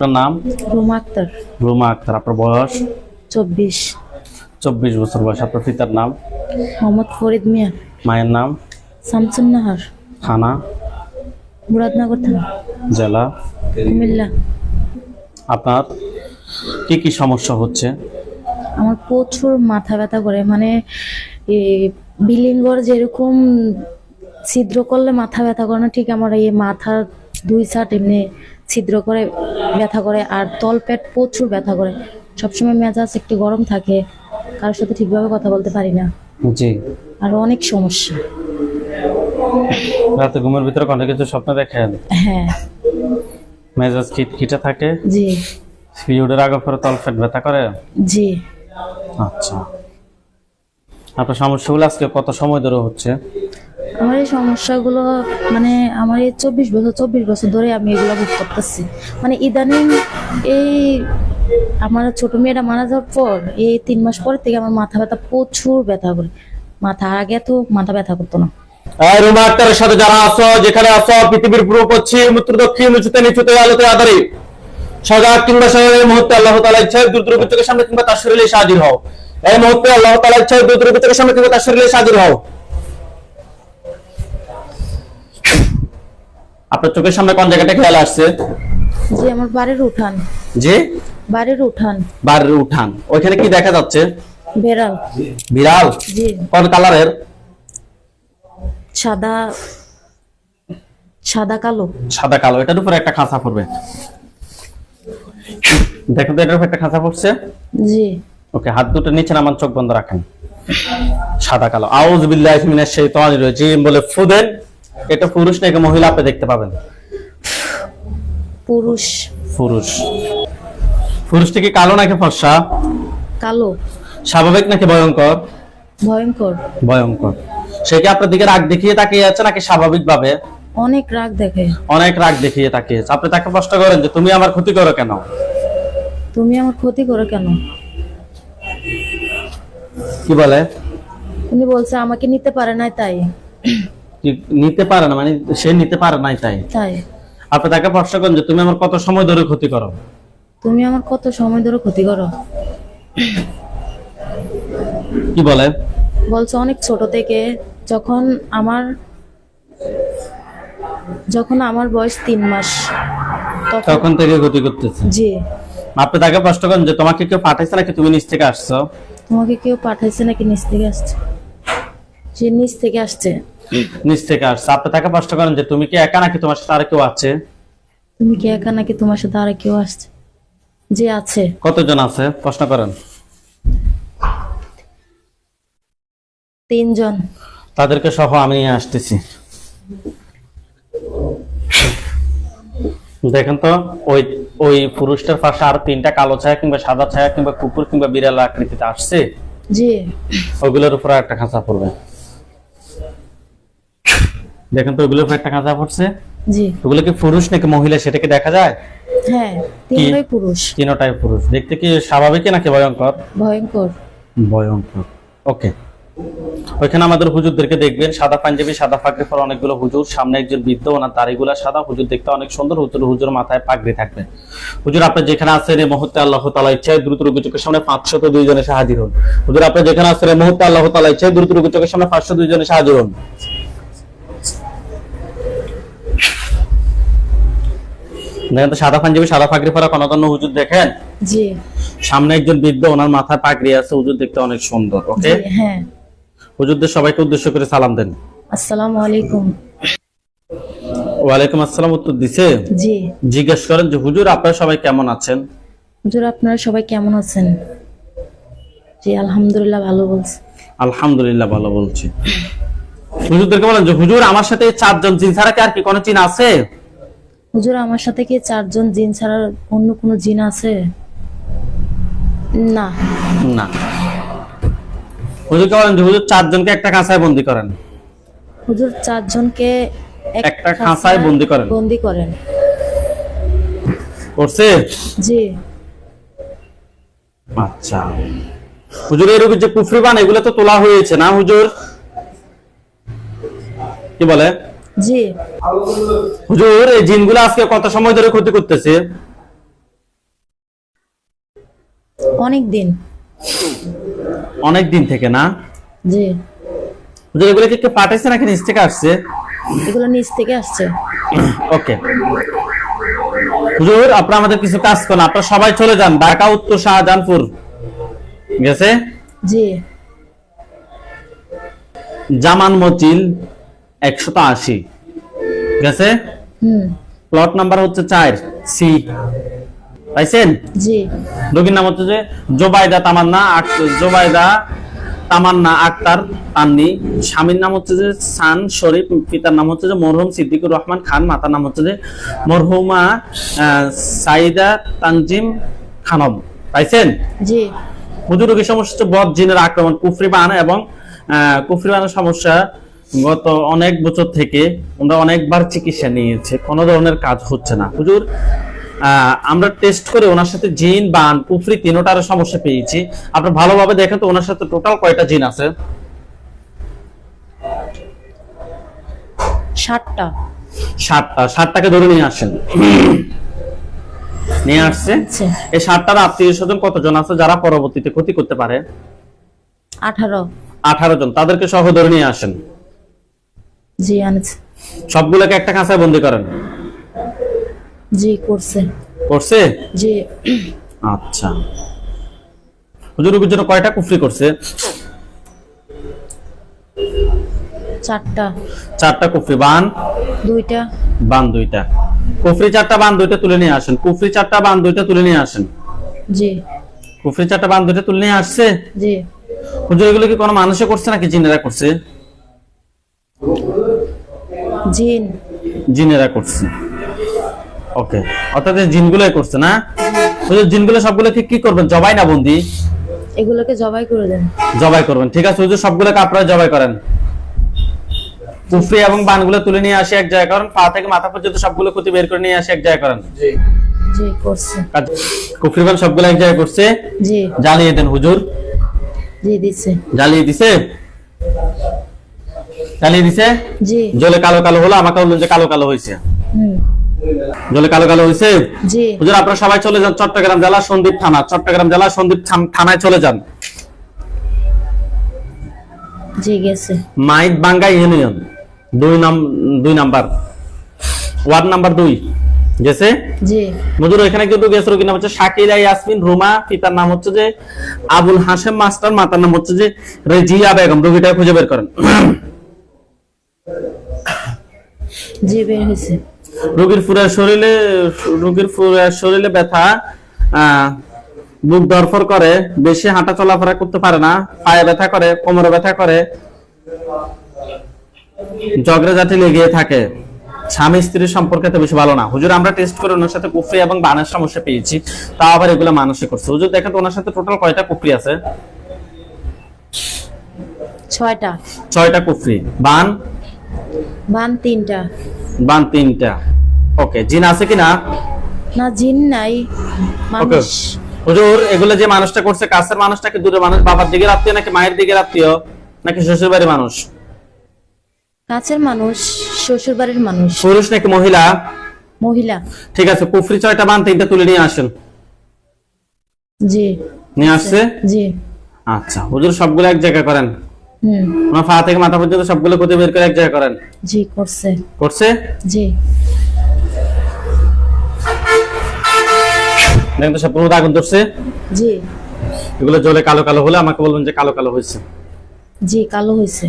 আপনার নাম? রুমা আক্তার। রুমা আক্তার আপনার বয়স? চব্বিশ। চব্বিশ বছর বয়স আপনার পিতার নাম? মোহাম্মদ ফরিদ মিয়া মায়ের নাম? শামসুন্নাহার থানা? মুরাদনগর থানা। জেলা? কুমিল্লা। আপনার কি কি সমস্যা হচ্ছে? আমার প্রচুর মাথা ব্যথা করে মানে বিলিঙ্গর যেরকম ছিদ্র করলে মাথা ব্যথা করে না ঠিক আমার এই মাথার দুই সাইড এমনি ছিদ্র করে ব্যথা করে আর তলপেট প্রচুর ব্যথা করে। সবসময় মেজাজ একটু গরম থাকে কারোর সাথে ঠিকভাবে কথা বলতে পারি না। জি। আর অনেক সমস্যা। রাতে ঘুমের ভিতরে কোনো কিছু স্বপ্ন দেখেন? হ্যাঁ। মেজাজ খিটখিটে থাকে? জি। পিরিয়ডের আগে পরে তলপেট ব্যথা করে? জি। আচ্ছা। আপনার সমস্যাগুলো আজকে কত সময় ধরে হচ্ছে? আমার এই সমস্যাগুলো মানে আমার এই চব্বিশ বছর চব্বিশ বছর ধরে আমি এগুলো ভোগ করতেছি। মানে ইদানিং এই আমার ছোট মেয়েটা মারা যাওয়ার পর, এই তিন মাস পর থেকে আমার মাথা ব্যথা, প্রচুর ব্যথা করে। মাথা আগে তো মাথা ব্যথা করতো না। রুমা আক্তারের সাথে যারা আছো, যেখানে আছো, পৃথিবীর পূর্ব, পশ্চিম, উত্তর, দক্ষিণ, উঁচুতে, নিচুতে, আলোতে আধারে, সজাগ কিংবা সজাগ এই মুহূর্তে আল্লাহ তালা ইচ্ছায় দ্রুত রূপে চোখের সামনে কিংবা তার শরীরে হাজির হও। এই মুহূর্তে আল্লাহ তালা ইচ্ছায় দ্রুত রূপে চোখের সামনে কিংবা তার শরীরে হাজির হও। আপনার চোখের সামনে কোন জায়গাটা খেয়াল আসছে? যে আমার বাড়ির উঠান। যে বাড়ির উঠান। বাড়ির উঠান। ওইখানে কি দেখা যাচ্ছে? বেড়াল। বিড়াল? জি। কোন কালারের? সাদা সাদা কালো। সাদা কালো। এটার উপরে একটা খাঁচা পড়বে। দেখো তো এটার উপর একটা খাঁচা পড়ছে। জি। ওকে হাত দুটো নিচে নামান চোখ বন্ধ রাখেন। সাদা কালো। আউজ বিল্লাহি মিনাশ শাইতানির রাজিম বলে ফুদেন এটা পুরুষ নাকি মহিলা আপনি দেখতে পাবেন? পুরুষ। পুরুষ। পুরুষটা কি কালো নাকি ফর্সা? কালো। স্বাভাবিক নাকি ভয়ঙ্কর? ভয়ঙ্কর। ভয়ঙ্কর। সে কি আপনার দিকে রাগ দেখিয়ে তাকিয়ে আছে নাকি স্বাভাবিক ভাবে অনেক রাগ দেখে। অনেক রাগ দেখিয়ে তাকিয়ে আছে। আপনি তাকে প্রশ্ন করেন যে তুমি আমার ক্ষতি করো কেন? তুমি আমার ক্ষতি করো কেন? কি বলে? উনি বলছে আমাকে নিতে পারে নাই তাই। নিতে পারে না মানে সে নিতে পারে নাই তাই? তাই। আপনি তাকে প্রশ্ন করেন যে তুমি আমার কত সময় ধরে ক্ষতি করো? তুমি আমার কত সময় ধরে ক্ষতি করো? কি বলে? বলছে অনেক ছোট থেকে যখন আমার যখন আমার বয়স তিন মাস তখন থেকে ক্ষতি করতেছে? জি। আপনি তাকে প্রশ্ন করেন যে তোমাকে কেউ পাঠাইছে নাকি? তুমি নিচ থেকে আসছো? তোমাকে কেউ পাঠাইছে নাকি? নিচ থেকে আসছে। যে নিচ থেকে আসছে। নিচ থেকে আসছে। আপনি তাকে প্রশ্ন করেন যে তুমি কি একা নাকি তোমার সাথে আর কেউ আছে? তুমি কি একা নাকি তোমার সাথে আর কেউ আসছে? যে আছে। কতজন আছে? প্রশ্ন করেন। তিনজন। তাদেরকে সহ আমি নিয়ে আসতেছি। দেখেন তো ওই ওই পুরুষটার পাশে আর তিনটা কালো ছায়া কিংবা সাদা ছায়া কিংবা কুকুর কিংবা বিড়াল আকৃতিতে আসছে। জি। ওগুলোর উপরে একটা খাঁচা পড়বে। দেখেন তো ওগুলোর একটা খাঁচা পড়ছে। জি। ওগুলো কি পুরুষ নাকি মহিলা সেটাকে দেখা যায়? হ্যাঁ তিনটাই পুরুষ। তিনটাই পুরুষ। দেখতে কি স্বাভাবিক নাকি ভয়ঙ্কর? ভয়ঙ্কর। ভয়ঙ্কর। ওকে। ওইখানে আমাদের হুজুরদেরকে দেখবেন সাদা পাঞ্জাবি সাদা পাগড়ি পরা অনেকগুলো হুজুর সামনে একজন বৃদ্ধ ওনার দাড়িগুলা সাদা হুজুর দেখতে অনেক সুন্দর হুজুর হুজুর মাথায় পাগড়ি থাকবে। হুজুর আপনি যেখানে আছেন এই মুহূর্তে আল্লাহ তালা ইচ্ছায় দ্রুত রোগী চোখের সামনে পাঁচশত দুইজন এসে হাজির হন হুজুর আপনি যেখানে আছেন এই মুহূর্তে আল্লাহ তালা ইচ্ছায় দ্রুত রোগী চোখের সামনে পাঁচশো দুইজন এসে হাজির হন দেখেন তো সাদা পাঞ্জাবি সাদা পাগড়ি পরা কোনো কোনো হুজুর দেখেন? জি। সামনে একজন বৃদ্ধ ওনার মাথায় পাগড়ি আছে হুজুর দেখতে অনেক সুন্দর ওকে? হ্যাঁ। হুজুরদের সবাইকে উদ্দেশ্য করে সালাম দেন। আসসালামু আলাইকুম। ওয়ালাইকুম আসসালাম উত্তর দিছে? জি। জিজ্ঞেস করেন যে হুজুর আপনারা সবাই কেমন আছেন? হুজুর আপনারা সবাই কেমন আছেন? জি আলহামদুলিল্লাহ ভালো বলছি। আলহামদুলিল্লাহ ভালো বলছি। হুজুরদেরকে বলেন যে হুজুর আমার সাথে চারজন জিন ছাড়া কি আর কি কোনো চিন আছে? হুজুর আমার সাথে কি চারজন জিন ছাড়া অন্য কোনো জিন আছে? না। না। হুজুরকে বলেন যে হুজুর চারজনকে একটা কাঁচায় বন্দি করেন। হুজুর চারজনকে একটা খাঁচায় বন্দি করেন। বন্দি করেন। করছে? জি। আচ্ছা। হুজুর এই রোগীর যে কুফরি বান এগুলো তো তোলা হয়েছে না হুজুর? কি বলে? জি। হুজুর এই জিনগুলো আজকে কত সময় ধরে ক্ষতি করতেছে? অনেক দিন। অনেক দিন থেকে না? জি। হুজুর এগুলো কি একটু পাঠাইছে নাকি নিচ থেকে আসছে? এগুলো নিচ থেকে আসছে। ওকে। হুজুর আপনারা আমাদের কিছু কাজ করেন আপনারা সবাই চলে যান ঢাকা উত্তর শাহজাহানপুর। গেছে? জি। জামান মচিল একশত আশি। গেছে? হুম। প্লট নাম্বার হচ্ছে চার সি। পাইছেন? রোগীর নাম হচ্ছে যে জোবাইদা তামান্না জোবাইদা তামান্না আক্তার তান্নি। স্বামীর নাম হচ্ছে যে সান শরীফ পিতার নাম হচ্ছে যে মরহুম সিদ্দিকুর রহমান খান মাতার নাম হচ্ছে যে মরহুমা সাইদা তানজিম খানম। পাইছেন? জি। হুজুর রোগীর সমস্যা হচ্ছে বদ জিনের আক্রমণ কুফরি বান এবং আহ, কুফরি বানের সমস্যা গত অনেক বছর থেকে আমরা অনেকবার চিকিৎসা নিয়েছে কোনো ধরনের কাজ হচ্ছে না। হুজুর আমরা টেস্ট করে ওনার সাথে জিন বান কুফরি তিনোটার সমস্যা পেয়েছি। আপনি ভালোভাবে দেখেন তো ওনার সাথে টোটাল কয়টা জিন আছে? ষাটটা সাতটা। সাতটাকে ধরে নিয়ে আসেন। নিয়ে আসছে। আচ্ছা। এই সাতটার আত্মীয় স্বজন কতজন আছে যারা পরবর্তীতে ক্ষতি করতে পারে? আঠারো। আঠারো জন। তাদেরকে সহ ধরে নিয়ে আসেন। জি আনছে। সবগুলোকে একটা কাঁচায় বন্দি করেন? জি করছে। করছে? জি। আচ্ছা। হুজুর রুগীর জন্য কয়টা কুফরি করছে? চারটা। চারটা কুফরি। বান? দুইটা। বান দুইটা। কুফরি চারটা বান দুইটা তুলে নিয়ে আসেন। কুফরি চারটা বান দুইটা তুলে নিয়ে আসেন। জি। কুফরি চারটা বান দুইটা তুলে নিয়ে আসছে? জি। হুজুর এগুলো কি কোনো মানুষে করছে নাকি জিনেরা করছে? জিন। জিনেরা করছে। ওকে অর্থাৎ এই জিনগুলোই করছে না? হুজুর জিনগুলো সবগুলোকে কি করবেন? জবাই না বন্দি? এগুলোকে জবাই করে দেন। জবাই করবেন ঠিক আছে? হুজুর সবগুলোকে আপনারা জবাই করেন। কুফরি এবং বানগুলো তুলে নিয়ে আসে এক জায়গায় করেন পা থেকে মাথা পর্যন্ত সবগুলো ক্ষতি বের করে নিয়ে আসে এক জায়গায় করেন। জি। করছে। কুফরি বান সবগুলো এক জায়গায় করছে? জি। জ্বালিয়ে দেন হুজুর। জি দিছে জ্বালিয়ে দিছে? জ্বালিয়ে দিছে? জি। জলে কালো কালো হলো আমাকে বললেন যে কালো কালো হয়েছে। জলে কালো কালো হয়েছে? হুজুর আপনারা সবাই চলে যান চট্টগ্রাম জেলা সন্দীপ থানা। চট্টগ্রাম জেলা সন্দীপ থানায় চলে যান। মাইক বাঙ্গা ইউনিয়ন। দুই নাম দুই নাম্বার। ওয়ার্ড নাম্বার দুই। গেছে? জি। মজুর এখানে কিন্তু গেছে রোগীর নাম হচ্ছে শাকিলা ইয়াসমিন রুমা পিতার নাম হচ্ছে যে আবুল হাসেম মাস্টার মাতার নাম হচ্ছে যে রেজিয়া বেগম। রোগীটা খুঁজে বের করেন। জি বের হয়েছে। রোগীর পুরা শরীরে রোগীর পুরা শরীরে ব্যথা বুক দরফর করে বেশি হাঁটা চলাফেরা করতে পারে না পায়ে ব্যথা করে কোমরে ব্যথা করে জাতি লেগে থাকে। স্বামী স্ত্রীর সম্পর্কে তো বেশি ভালো না। হুজুর আমরা টেস্ট করে ওনার সাথে কুফরি এবং বানের সমস্যা পেয়েছি। তাও আবার এগুলো মানুষে করছে। হুজুর দেখেন ওনার সাথে টোটাল কয়টা কুফরি আছে? ছয়টা। ছয়টা কুফরি। বান? বান তিনটা। বান তিনটা। ওকে জিন আছে কিনা না? জিন নাই। মানুষ। হুজুর এগুলো যে মানুষটা করছে কাছের মানুষটাকে দূরে মানুষ? বাবার দিকে আত্মীয় নাকি মায়ের দিকে আত্মীয়? নাকি শ্বশুর বাড়ির মানুষ? কাছের মানুষ শ্বশুর বাড়ির মানুষ। পুরুষ নাকি মহিলা? মহিলা। ঠিক আছে কুফরি ছয়টা বান তিনটা তুলে নিয়ে আসেন। জি। নিয়ে আসছে? জি। আচ্ছা হুজুর সবগুলো এক জায়গায় করেন। পা থেকে মাথা পর্যন্ত সবগুলো বের করে এক জায়গায় করেন? জি করছে। করছে? জি। দেখেন তো সবগুলো আগুন ধরছে। জি। এগুলো জলে কালো কালো হলে আমাকে বলবেন যে কালো কালো হয়েছে। জি কালো হয়েছে।